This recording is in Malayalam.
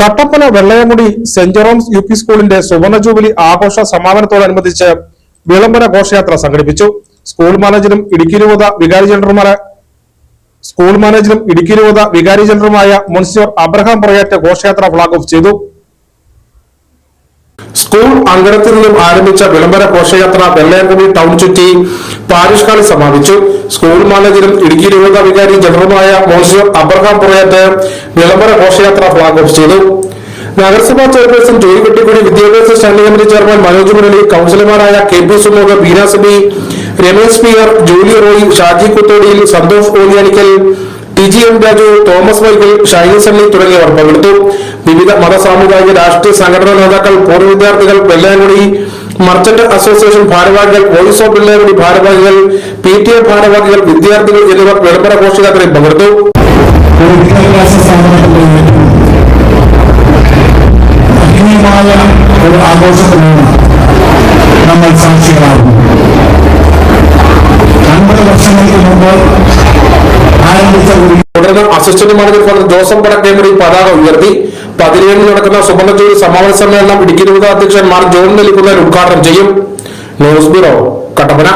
Kattappana Vellayamudi saint Jerome's U P സ്കൂളിന്റെ സുവർണ ജൂബിലി ആഘോഷ സമാപനത്തോടനുബന്ധിച്ച് വിളംബര ഘോഷയാത്ര സംഘടിപ്പിച്ചു. സ്കൂൾ മാനേജരും ഇടുക്കി രൂപത വികാരി ജനറൽമാരെ സ്കൂൾ മാനേജരും ഇടുക്കി രൂപത വികാരി ജനറലുമായ മുൻസിയോർ അബ്രഹാം പുറയേറ്റ് ഘോഷയാത്ര ഫ്ളാഗ് ഓഫ് ചെയ്തു. സ്കൂൾ അങ്കണത്തിൽ നിന്നും ആരംഭിച്ച വിളംബര ഘോഷയാത്ര വെള്ളയാർകുടി ടൗൺ ചുറ്റി പാരിഷ് ഹാളിൽ സമാപിച്ചു. സ്കൂൾ മാനേജരും ഇടുക്കി രൂപത വികാരി ജനറലുമായ മോൺസിയർ അബ്രഹാം പുറയത്ത് വിളംബര ഘോഷയാത്ര ഫ്ളാഗ് ഓഫ് ചെയ്തു. നഗരസഭാ ചെയർപേഴ്സൺ ജോയി വെട്ടിക്കുടി വിദ്യാഭ്യാസ standing committee chairman Manoj Murali കൌൺസിലർമാരായ K P Sumoh Beenasabi Ramesh Pier Julie Roy Shaji Kuthodiyil Santhosh Oliyanikkal T G M Raju Thomas Michael Shiny Sunny തുടങ്ങിയവർ പങ്കെടുത്തു. വിവിധ മത സാമുദായിക രാഷ്ട്രീയ സംഘടനാ നേതാക്കൾ പൂർവ വിദ്യാർത്ഥികൾ വെള്ളാങ്കുടി മർച്ചന്റ് അസോസിയേഷൻ ഭാരവാഹികൾ വോയിസ് ഓഫ് വെള്ളാങ്കുടി ഭാരവാഹികൾ പി ടി എ ഭാരവാഹികൾ വിദ്യാർത്ഥികൾ എന്നിവർ വിളംബര ഘോഷയാത്രയിൽ പങ്കെടുത്തു. ആഘോഷത്തിനാണ് നമ്മൾ സാക്ഷികളാകുന്നത് അൻപത് വർഷങ്ങൾക്ക് മുമ്പ് തുടർന്ന് assistant manager father Joseph Padakkemari പതാക ഉയർത്തി. പതിനേഴിന് നടക്കുന്ന സുവർണജൂരി സമാപന സമ്മേളനം ഇടുക്കി അധ്യക്ഷൻ മാർ ജോൺ നെല്ലിക്കുന്നേൽ ഉദ്ഘാടനം ചെയ്യും. News bureau Kattappana.